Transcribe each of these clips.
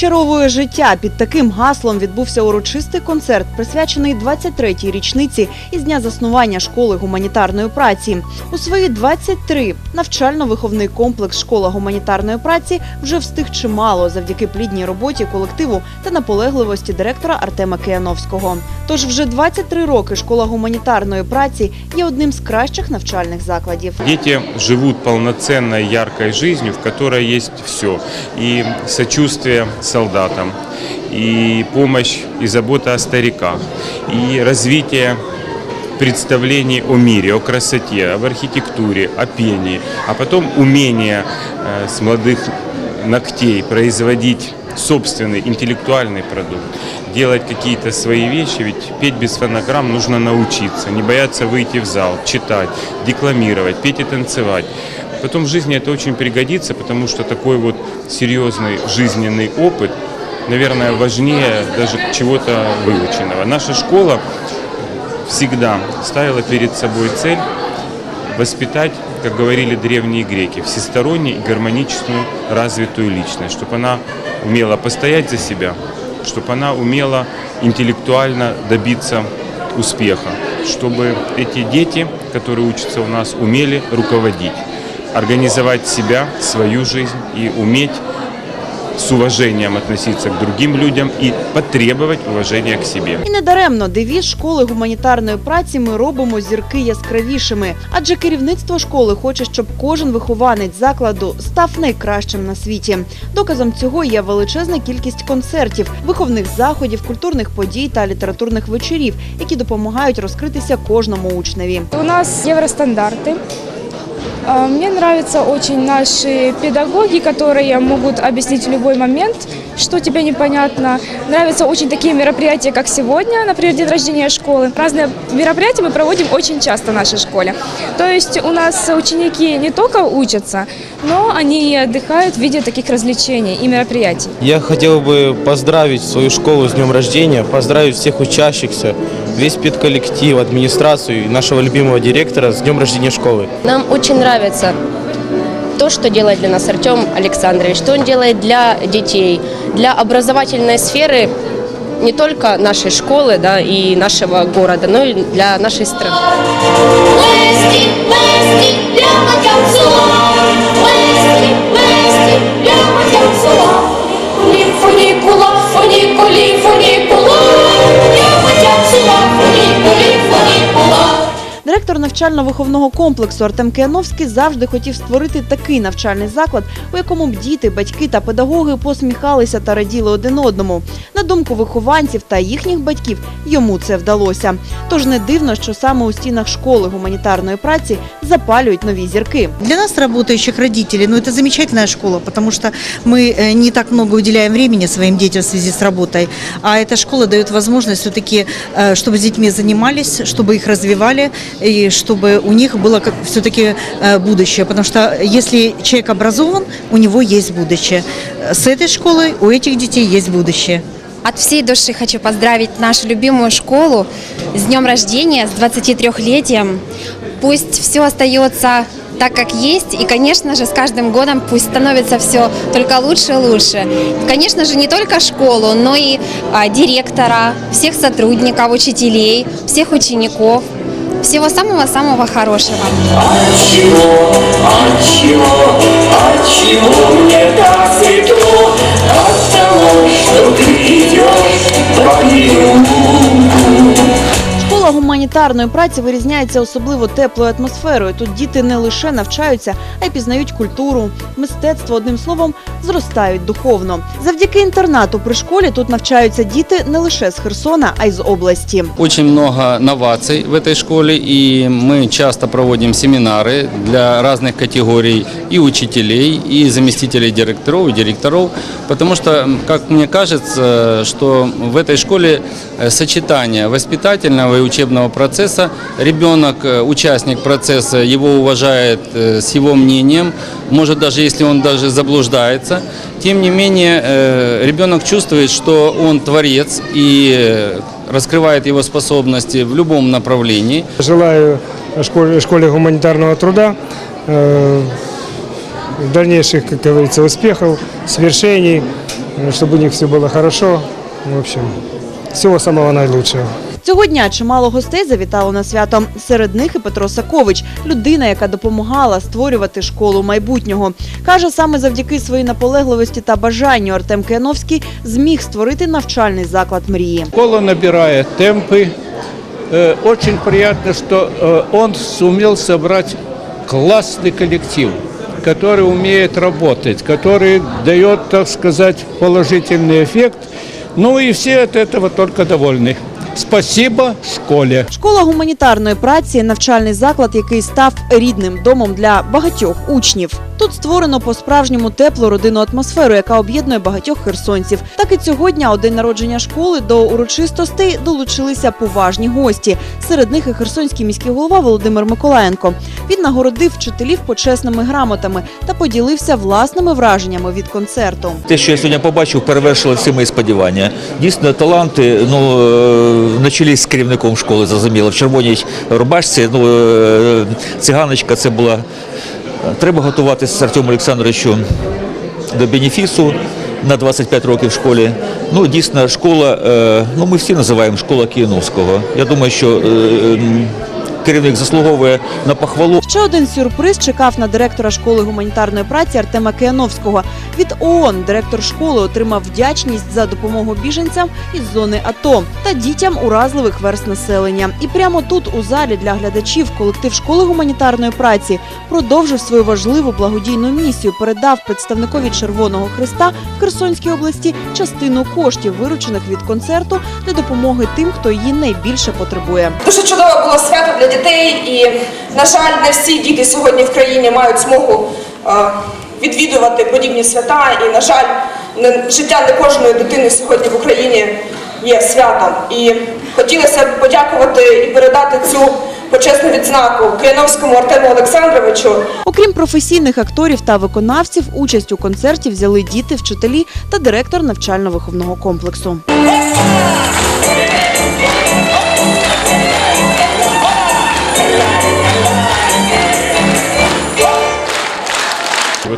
Зачаровує життя. Під таким гаслом відбувся урочистий концерт, присвячений 23-й річниці із дня заснування школи гуманітарної праці. У свої 23 навчально-виховний комплекс школа гуманітарної праці вже встиг чимало завдяки плідній роботі колективу та наполегливості директора Артема Кияновського. Тож вже 23 роки школа гуманітарної праці є одним з кращих навчальних закладів. Дети живут полноценной, яркой жизнью, в которой есть все. И сочувствие солдатам, и помощь и забота о стариках, и развитие представлений о мире, о красоте, об архитектуре, о пении, а потом умение э, с молодых ногтей производить собственный интеллектуальный продукт, делать какие-то свои вещи, ведь петь без фонограмм нужно научиться, не бояться выйти в зал, читать, декламировать, петь и танцевать. Потом в жизни это очень пригодится, потому что такой вот серьезный жизненный опыт, наверное, важнее даже чего-то выученного. Наша школа всегда ставила перед собой цель воспитать, как говорили древние греки, всесторонне и гармоничную развитую личность, чтобы она умела постоять за себя, чтобы она умела интеллектуально добиться успеха, чтобы эти дети, которые учатся у нас, умели руководить, организовать себя, свою жизнь и уметь с уважением относиться к другим людям и потребовать уважения к себе. І не даремно девіз школи гуманітарної праці ми робимо зірки яскравішими. Адже керівництво школи хоче, щоб кожен вихованець закладу став найкращим на світі. Доказом цього є величезна кількість концертів, виховних заходів, культурних подій та літературних вечорів, які допомагають розкритися кожному учневі. У нас евростандарты. А, Мне нравятся очень наши педагоги, которые могут объяснить в любой момент, что тебе непонятно. Нравятся очень такие мероприятия, как сегодня, например, день рождения школы. Разные мероприятия мы проводим очень часто в нашей школе. То есть у нас ученики не только учатся, но они и отдыхают в виде таких развлечений и мероприятий. Я хотел бы поздравить свою школу с днем рождения, поздравить всех учащихся, весь педколлектив, администрацию и нашего любимого директора с днем рождения школы. Нам очень нравится то, что делает для нас Артем Александрович, что он делает для детей, для образовательной сферы не только нашей школы да, и нашего города, но и для нашей страны. Плести, Директор навчально-виховного комплексу Артем Кияновський завжди хотів створити такий навчальний заклад, у якому б діти, батьки та педагоги посміхалися та раділи один одному. На думку вихованців та їхніх батьків, йому це вдалося. Тож не дивно, що саме у стінах школи гуманітарної праці запалюють нові зірки. Для нас, работающих родителей, ну это замечательная школа, потому что мы э, не так много уделяем времени своим детям в связи с работой, а эта школа дает возможность все-таки, э, чтобы с детьми занимались, чтобы их развивали чтобы у них было все-таки э, будущее, потому что если человек образован, у него есть будущее. С этой школой у этих детей есть будущее. От всей души хочу поздравить нашу любимую школу с днем рождения, с 23-летием. Пусть все остается так, как есть, и, конечно же, с каждым годом пусть становится все только лучше и лучше. Конечно же, не только школу, но и а, директора, всех сотрудников, учителей, всех учеников. Всего самого-самого хорошего. От чего, от мне так светло? От того, что ты идешь, погибу. гуманітарної праці вирізняється особливо теплою атмосферою. Тут діти не лише навчаються, а й пізнають культуру, мистецтво. Одним словом, зростають духовно. Завдяки інтернату при школі тут навчаються діти не лише з Херсона, а й з області. Очень много новаций в этой школе, и мы часто проводим семинары для разных категорий и учителей, и заместителей директоров, и директоров, потому что, как мне кажется, что в этой школе э, сочетание воспитательного и учебного процесса, ребенок, э, участник процесса, его уважает э, с его мнением, может даже если он даже заблуждается, тем не менее э, ребенок чувствует, что он творец и э, раскрывает его способности в любом направлении. Желаю школе, школе гуманитарного труда э, дальнейших, как говорится, успехов, свершений, э, чтобы у них все было хорошо. В общем, всего самого наилучшего. Цього дня чимало гостей завітало на свято. Серед них і Петро Сакович, людина, яка допомагала створювати школу майбутнього. Каже, саме завдяки своїй наполегливості та бажанню Артем Кияновський зміг створити навчальний заклад мрії. Школа набирает темпы. Э, Очень приятно, что э, он сумел собрать классный коллектив, который умеет работать, который дает, так сказать, положительный эффект. Ну и все от этого только довольны. Спасибо школі. Школа гуманітарної праці навчальний заклад, який став рідним домом для багатьох учнів. Тут створено по-справжньому теплу родинну атмосферу, яка об'єднує багатьох херсонців. Так і цього дня, у день народження школи, до урочистостей долучилися поважні гості. Серед них і херсонський міський голова Володимир Миколаєнко. Він нагородив вчителів почесними грамотами та поділився власними враженнями від концерту. Те, що я сьогодні побачив, перевершило всі мої сподівання. Дійсно, таланти ну, е, на чолі з керівником школи, зрозуміло, в червоній рубашці. Ну, е, циганочка це була. Треба готуватися Артему Олександровичу до бенефісу на 25 років в школі. Ну, дійсно, школа, е, ну ми всі називаємо школа Кияновського. Я думаю, що керівник заслуговує на похвалу. Ще один сюрприз чекав на директора школи гуманітарної праці Артема Кияновського. Від ООН директор школи отримав вдячність за допомогу біженцям із зони АТО та дітям уразливих верст населення. І прямо тут, у залі для глядачів, колектив школи гуманітарної праці продовжив свою важливу благодійну місію. Передав представникові Червоного Христа в Херсонській області частину коштів, виручених від концерту для допомоги тим, хто її найбільше потребує. Дуже чудове було свято для дітей, і, на жаль, не всі діти сьогодні в країні мають змогу е, відвідувати подібні свята. І, на жаль, не, життя не кожної дитини сьогодні в Україні є святом. І хотілося б подякувати і передати цю почесну відзнаку Кияновському Артему Олександровичу. Окрім професійних акторів та виконавців, участь у концерті взяли діти, вчителі та директор навчально-виховного комплексу.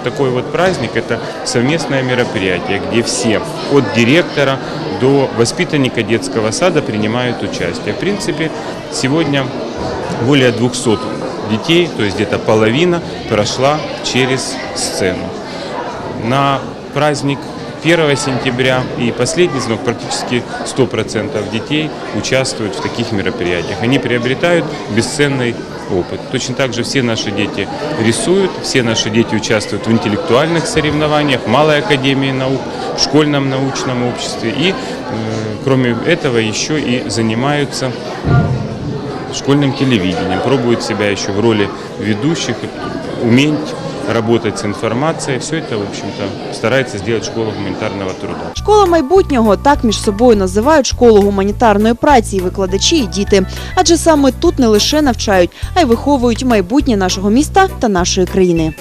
Такой вот праздник – это совместное мероприятие, где все, от директора до воспитанника детского сада принимают участие. В принципе, сегодня более 200 детей, то есть где-то половина, прошла через сцену. На праздник 1 сентября и последний звонок практически 100% детей участвуют в таких мероприятиях. Они приобретают бесценный опыт. Точно так же все наши дети рисуют, все наши дети участвуют в интеллектуальных соревнованиях, в Малой академии наук, в школьном научном обществе и, э, кроме этого, еще и занимаются школьным телевидением, пробуют себя еще в роли ведущих, уметь работать с информацией. Все это, в общем-то, старается сделать школа гуманитарного труда. Школа майбутнього так між собою називають школу гуманітарної праці і викладачі, і діти. Адже саме тут не лише навчають, а й виховують майбутнє нашого міста та нашої країни.